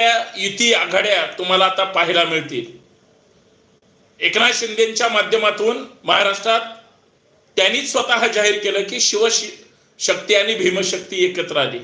युती आघाड्या तुम्हाला आता पाहायला मिळतील. एकनाथ शिंदेच्या माध्यमातून महाराष्ट्रात त्यांनीच स्वतः जाहीर केलं की शिवशक्ती आणि भीमशक्ती एकत्र आली.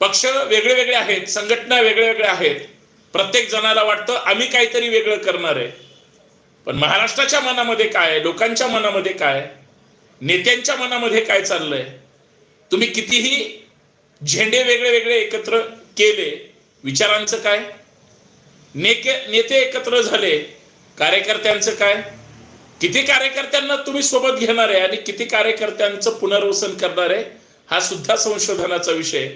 पक्ष वेगळे वेगळे आहेत संघटना वेगळे वेगळ्या आहेत. प्रत्येक जणाला वाटतं आम्ही काहीतरी वेगळं करणार आहे. पण महाराष्ट्राच्या मनामध्ये काय आहे? लोकांच्या मनामध्ये काय नेत्यांच्या मनामध्ये काय चाललंय? तुम्ही कितीही झेंडे वेगळे वेगळे एकत्र केले विचारांचं काय? नेके नेते एकत्र झाले कार्यकर्त्यांचं काय? किती कार्यकर्त्यांना तुम्ही सोबत घेणार आहे आणि किती कार्यकर्त्यांचं पुनर्वसन करणार आहे हा सुद्धा संशोधनाचा विषय.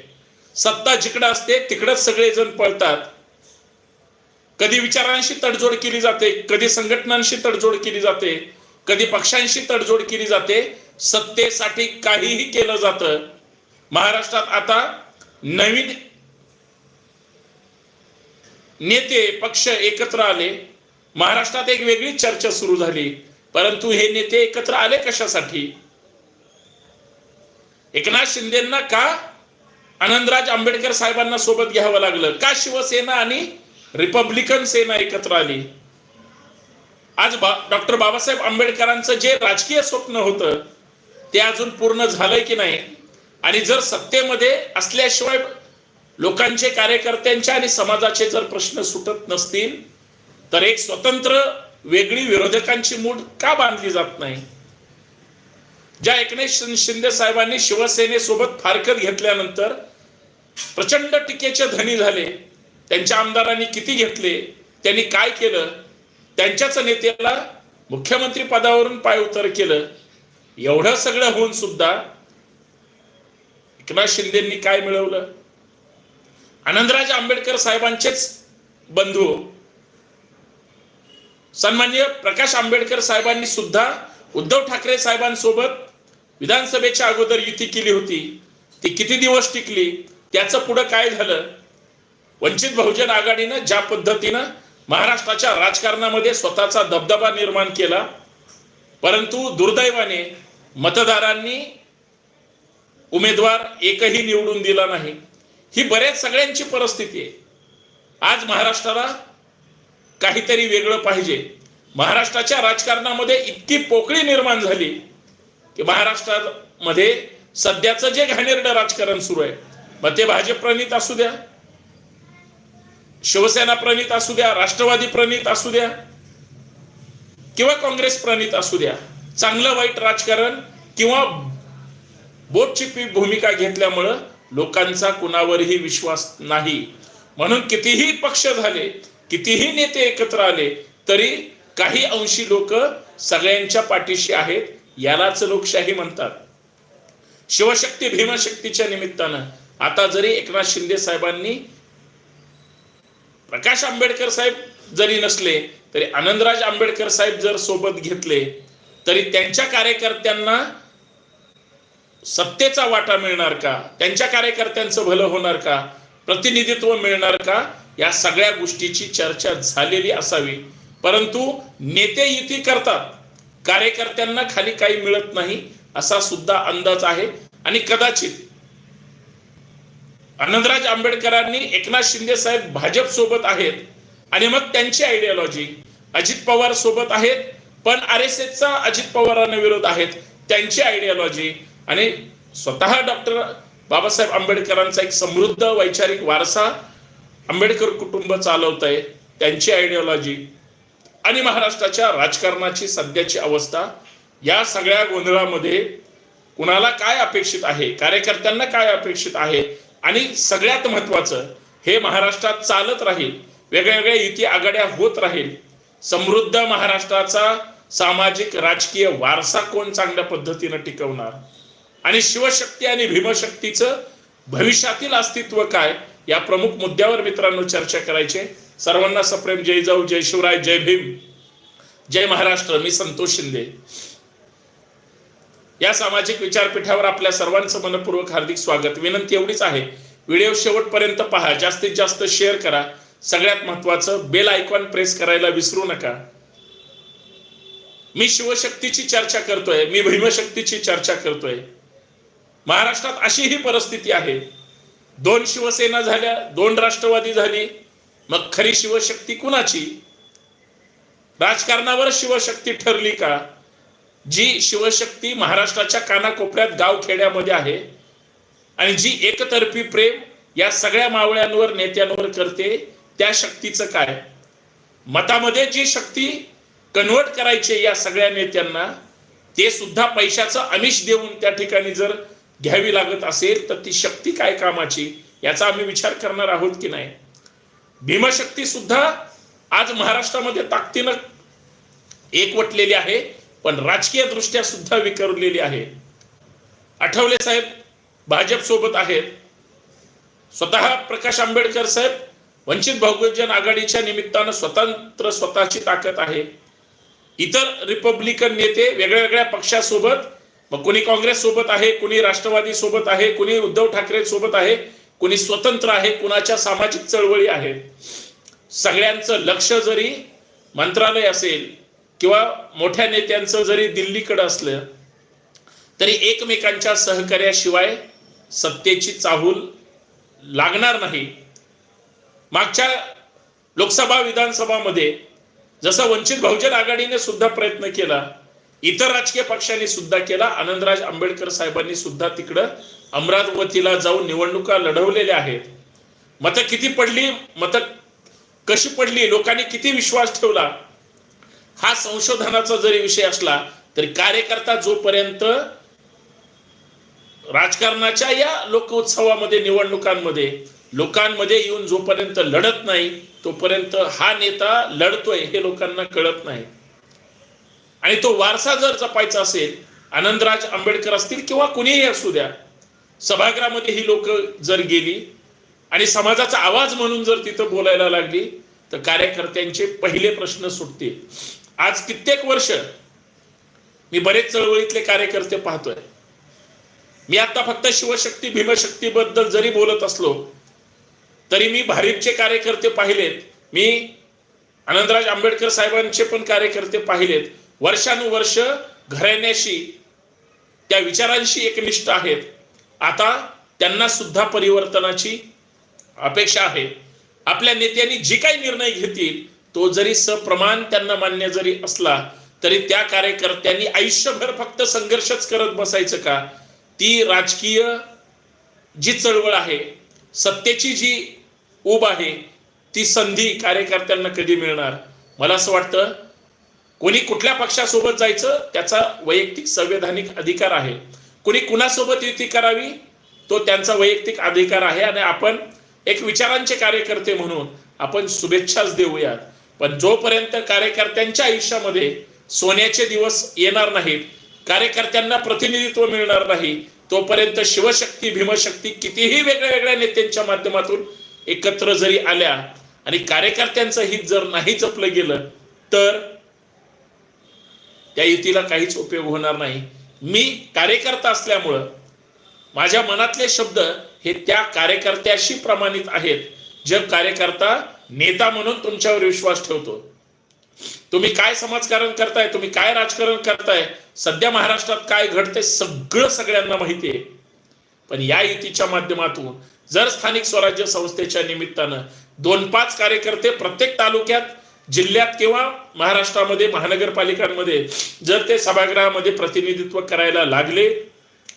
सत्ता जिकडं असते तिकडंच सगळेजण पळतात. कधी विचारांशी तडजोड केली जाते कधी संघटनांशी तडजोड केली जाते कधी पक्षांशी तडजोड केली जाते सत्तेसाठी काहीही केलं जातं. महाराष्ट्रात आता नवीन नेते पक्ष एकत्र आले. महाराष्ट्रात एक वेगळी चर्चा सुरू झाली. परंतु हे नेते एकत्र आले कशासाठी? एकनाथ शिंदेना का आनंदराज आंबेडकर साहेबांना सोबत घ्यावं लागलं? का शिवसेना आणि रिपब्लिकन सेना एकत्र आली? आज बा डॉक्टर बाबासाहेब आंबेडकरांचं जे राजकीय स्वप्न होतं ते अजून पूर्ण झालंय की नाही? आणि जर सत्तेमध्ये असल्याशिवाय लोकांचे कार्यकर्त्यांचे आणि समाजाचे जर प्रश्न सुटत नसतील तर एक स्वतंत्र वेगळी विरोधकांची मूड का बांधली जात नाही? ज्या एकनाथ शिंदे साहेबांनी शिवसेनेसोबत फारकत घेतल्यानंतर प्रचंड टीकेचे धनी झाले त्यांच्या आमदारांनी किती घेतले त्यांनी काय केलं त्यांच्याच नेत्याला मुख्यमंत्री पदावरून पाय उतर केलं एवढं सगळं होऊन सुद्धा एकनाथ शिंदेंनी काय मिळवलं? आनंदराज आंबेडकर साहेबांचेच बंधू. सन्मान्य प्रकाश आंबेडकर साहेबांनी सुद्धा उद्धव ठाकरे साहेबांसोबत विधानसभेच्या अगोदर युती केली होती. ती किती दिवस टिकली? त्याचं पुढं काय झालं? वंचित बहुजन आघाडीनं ज्या पद्धतीनं महाराष्ट्राच्या राजकारणामध्ये स्वतःचा दबदबा निर्माण केला परंतु दुर्दैवाने मतदारांनी उमेदवार एकही निवडून दिला नाही. ही बऱ्याच सगळ्यांची परिस्थिती आहे. आज महाराष्ट्राला काहीतरी वेगळं पाहिजे. महाराष्ट्राच्या राजकारणामध्ये इतकी पोकळी निर्माण झाली की महाराष्ट्रामध्ये सध्याचं जे घाणेरडं राजकारण सुरू आहे मग ते भाजप प्रणित असू द्या शिवसेना प्रणित असू द्या राष्ट्रवादी प्रणित असू द्या किंवा काँग्रेस प्रणित असू द्या चांगलं वाईट राजकारण किंवा बोटची भूमिका घेतल्यामुळं लोकांचा कुणावरही विश्वास नाही. म्हणून कितीही पक्ष झाले कितीही नेते एकत्र आले तरी काही अंशी लोक सगळ्यांच्या पाठीशी आहेत यालाच लोकशाही म्हणतात. शिवशक्ती भीमशक्तीच्या निमित्तानं आता जरी एकनाथ शिंदे साहेबांनी प्रकाश आंबेडकर साहेब जरी नसले तरी आनंदराज आंबेडकर साहेब जर सोबत घेतले तरी त्यांच्या कार्यकर्त्यांना सत्तेचा वाटा मिळणार का? त्यांच्या कार्यकर्त्यांचं भलं होणार का? प्रतिनिधित्व मिळणार का? या सगळ्या गोष्टीची चर्चा झालेली असावी. परंतु नेते युती करतात. कार्यकर्त्यांना खाली काही मिळत नाही असा सुद्धा अंदाज आहे. आणि कदाचित आनंदराज आंबेडकरांनी एकनाथ शिंदे साहेब भाजप सोबत आहेत. आणि मग त्यांची आयडियोलॉजी अजित पवार सोबत आहेत पण आर एस एसचा अजित पवारांना विरोध आहेत. त्यांची आयडियोलॉजी आणि स्वतः डॉक्टर बाबासाहेब आंबेडकरांचा एक समृद्ध वैचारिक वारसा आंबेडकर कुटुंब चालवत आहे त्यांची आयडिओलॉजी आणि महाराष्ट्राच्या राजकारणाची सध्याची अवस्था या सगळ्या गोंधळामध्ये कुणाला काय अपेक्षित आहे कार्यकर्त्यांना काय अपेक्षित आहे आणि सगळ्यात महत्वाचं हे महाराष्ट्रात चालत राहील वेगळ्या वेगळ्या युती आघाड्या होत राहील समृद्ध महाराष्ट्राचा सामाजिक राजकीय वारसा कोण चांगल्या पद्धतीनं टिकवणार? आणि शिवशक्ती आणि भीमशक्तीचं भविष्यातील अस्तित्व काय या प्रमुख मुद्द्यावर मित्रांनो चर्चा करायचे. सर्वांना सप्रेम. जय जाऊ जय शिवराय जय भीम. जय महाराष्ट्र. मी संतोष शिंदे. या सामाजिक विचारपीठावर आपल्या सर्वांचं मनपूर्वक हार्दिक स्वागत. विनंती एवढीच आहे. व्हिडिओ शेवटपर्यंत पहा. जास्तीत जास्त शेअर करा. सगळ्यात महत्वाचं बेल आयकॉन प्रेस करायला विसरू नका. मी शिवशक्तीची चर्चा करतोय. मी भीमशक्तीची चर्चा करतोय. महाराष्ट्रात अशी ही परिस्थिती आहे. दोन शिवसेना झाल्या दोन राष्ट्रवादी झाली. मग खरी शिवशक्ती कुणाची? राजकारणावर शिवशक्ती ठरली का? जी शिवशक्ती महाराष्ट्राच्या कानाकोपऱ्यात गाव खेड्यामध्ये आहे आणि जी एकतर्फी प्रेम या सगळ्या मावळ्यांवर नेत्यांवर करते त्या शक्तीचं काय? मतामध्ये जी शक्ती कन्वर्ट करायची या सगळ्या नेत्यांना ते सुद्धा पैशाचं आमिष देऊन त्या ठिकाणी जर घ्यावी लागत असेल तर ती शक्ती काय कामाची? याचा आम्ही विचार करणार आहोत की नाही? भीमशक्ती सुद्धा आज महाराष्ट्रामध्ये ताकदीनं एकवटलेली आहे पण राजकीय दृष्ट्या सुद्धा विखरलेली आहे. आठवले साहेब भाजप सोबत आहेत. स्वतः प्रकाश आंबेडकर साहेब वंचित बहुजन आघाडीच्या निमित्तानं स्वतंत्र स्वतःची ताकद आहे. इतर रिपब्लिकन नेते वेगळ्या वेगळ्या पक्षासोबत मग कोणी काँग्रेस सोबत आहे कोणी राष्ट्रवादी सोबत आहे कोणी उद्धव ठाकरे सोबत आहे कोणी स्वतंत्र आहे कुणाच्या सामाजिक चळवळी आहेत सगळ्यांचं लक्ष जरी मंत्रालय असेल किंवा मोठ्या नेत्यांचं जरी दिल्लीकडं असलं तरी एकमेकांच्या सहकार्याशिवाय सत्तेची चाहूल लागणार नाही. मागच्या लोकसभा विधानसभामध्ये जसं वंचित बहुजन आघाडीने सुद्धा प्रयत्न केला इतर राजकीय पक्षांनी सुद्धा केला. आनंदराज आंबेडकर साहेबांनी सुद्धा तिकडं अमरावतीला जाऊन निवडणुका लढवलेल्या आहेत. मतं किती पडली? मतं कशी पडली? लोकांनी किती विश्वास ठेवला? हा संशोधनाचा जरी विषय असला तरी कार्यकर्ता जोपर्यंत राजकारणाच्या या लोकोत्सवामध्ये निवडणुकांमध्ये लोकांमध्ये येऊन जोपर्यंत लढत नाही तोपर्यंत हा नेता लढतोय हे लोकांना कळत नाही. आणि तो वारसा जर जपायचा असेल आनंदराज आंबेडकर असतील किंवा कुणीही असू द्या सभागृहामध्ये ही लोक जर गेली आणि समाजाचा आवाज म्हणून जर तिथं बोलायला लागली तर कार्यकर्त्यांचे पहिले प्रश्न सुटतील. आज कित्येक वर्ष मी बरेच चळवळीतले कार्यकर्ते पाहतोय. मी आता फक्त शिवशक्ती भीमशक्तीबद्दल जरी बोलत असलो तरी मी भारीपचे कार्यकर्ते पाहिलेत. मी आनंदराज आंबेडकर साहेबांचे पण कार्यकर्ते पाहिलेत. वर्षानुवर्ष घराण्याशी त्या विचारांशी एकनिष्ठ आहेत. आता त्यांना सुद्धा परिवर्तनाची अपेक्षा आहे. आपल्या नेत्यांनी जी काही निर्णय घेतील तो जरी सप्रमाण त्यांना मान्य जरी असला तरी त्या कार्यकर्त्यांनी आयुष्यभर फक्त संघर्षच करत बसायचं का? ती राजकीय जी चळवळ आहे सत्तेची जी ऊब आहे ती संधी कार्यकर्त्यांना कधी मिळणार? मला असं वाटतं कोणी कुठल्या पक्षासोबत जायचं त्याचा वैयक्तिक संवैधानिक अधिकार आहे. कोणी कुणासोबत युती करावी तो त्यांचा वैयक्तिक अधिकार आहे. आणि आपण एक विचारांचे कार्यकर्ते म्हणून आपण शुभेच्छाच देऊयात. पण जोपर्यंत कार्यकर्त्यांच्या आयुष्यामध्ये सोन्याचे दिवस येणार नाहीत कार्यकर्त्यांना प्रतिनिधित्व मिळणार नाही तोपर्यंत शिवशक्ती भीमशक्ती कितीही वेगळ्या वेगळ्या नेत्यांच्या माध्यमातून एकत्र जरी आल्या आणि कार्यकर्त्यांचं हित जर नाही जपलं गेलं तर त्या युतीला काहीच उपयोग होणार नाही. मी कार्यकर्ता असल्यामुळं माझ्या मनातले शब्द हे त्या कार्यकर्त्याशी प्रमाणित आहेत. जे कार्यकर्ता नेता म्हणून तुमच्यावर विश्वास ठेवतो. तुम्ही काय समाजकारण करताय तुम्ही काय राजकारण करताय सध्या महाराष्ट्रात काय घडतंय सगळं सगळ्यांना माहिती आहे. पण या युतीच्या माध्यमातून जर स्थानिक स्वराज्य संस्थेच्या निमित्तानं दोन पाच कार्यकर्ते प्रत्येक तालुक्यात जिल्ह्यात किंवा महाराष्ट्रामध्ये महानगरपालिकांमध्ये जर ते सभागृहामध्ये प्रतिनिधित्व करायला लागले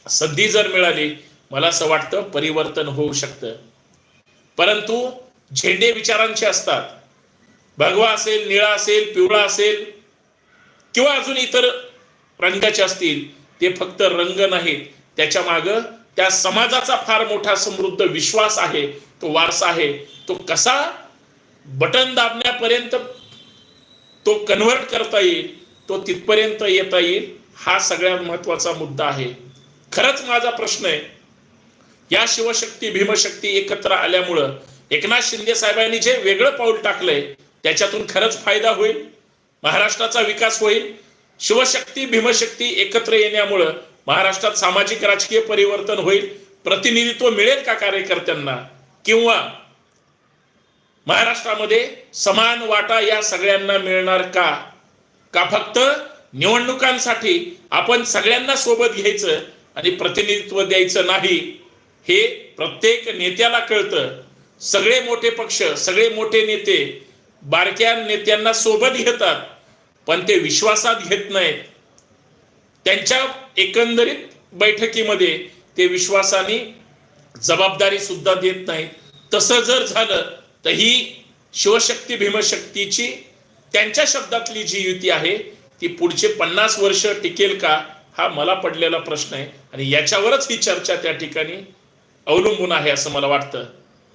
संधी जर मिळाली मला असं वाटतं परिवर्तन होऊ शकतं. परंतु झेंडे विचारांचे असतात. भगवा असेल निळा असेल पिवळा असेल किंवा अजून इतर रंगाचे असतील ते फक्त रंग नाहीत. त्याच्या माग त्या समाजाचा फार मोठा समृद्ध विश्वास आहे तो वारसा आहे तो कसा बटन दाबण्यापर्यंत तो कन्व्हर्ट करता येईल तो तिथपर्यंत येता येईल हा सगळ्यात महत्त्वाचा मुद्दा आहे. खरंच माझा प्रश्न आहे या शिवशक्ती भीमशक्ती एकत्र आल्यामुळं एकनाथ शिंदे साहेबांनी जे वेगळं पाऊल टाकलंय त्याच्यातून खरंच फायदा होईल महाराष्ट्राचा विकास होईल. शिवशक्ती भीमशक्ती एकत्र येण्यामुळं महाराष्ट्रात सामाजिक राजकीय परिवर्तन होईल प्रतिनिधित्व मिळेल का कार्यकर्त्यांना? किंवा महाराष्ट्रामध्ये समान वाटा या सगळ्यांना मिळणार का? का फक्त निवडणुकांसाठी आपण सगळ्यांना सोबत घ्यायचं आणि प्रतिनिधित्व द्यायचं नाही? हे प्रत्येक नेत्याला कळतं. सगळे मोठे पक्ष सगळे मोठे नेते बारक्या नेत्यांना सोबत घेतात पण ते विश्वासात घेत नाहीत. त्यांच्या एकंदरीत बैठकीमध्ये ते विश्वासाने जबाबदारी सुद्धा देत नाहीत. तसं जर झालं तर ही शिवशक्ती भीमशक्तीची त्यांच्या शब्दातली जी युती आहे ती पुढचे पन्नास वर्ष टिकेल का हा मला पडलेला प्रश्न आहे. आणि याच्यावरच ही चर्चा त्या ठिकाणी अवलंबून आहे असं मला वाटतं.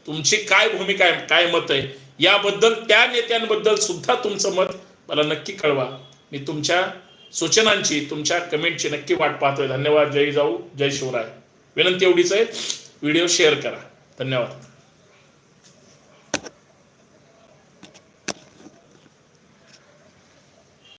तुमची काय भूमिका आहे काय मत आहे याबद्दल त्या नेत्यांबद्दल सुद्धा तुमचं मत मला नक्की कळवा. मी तुमच्या सूचनांची तुमच्या कमेंटची नक्की वाट पाहतोय. धन्यवाद. जय जाऊ जय शिवराय. विनंती एवढीच आहे. व्हिडिओ शेअर करा. धन्यवाद.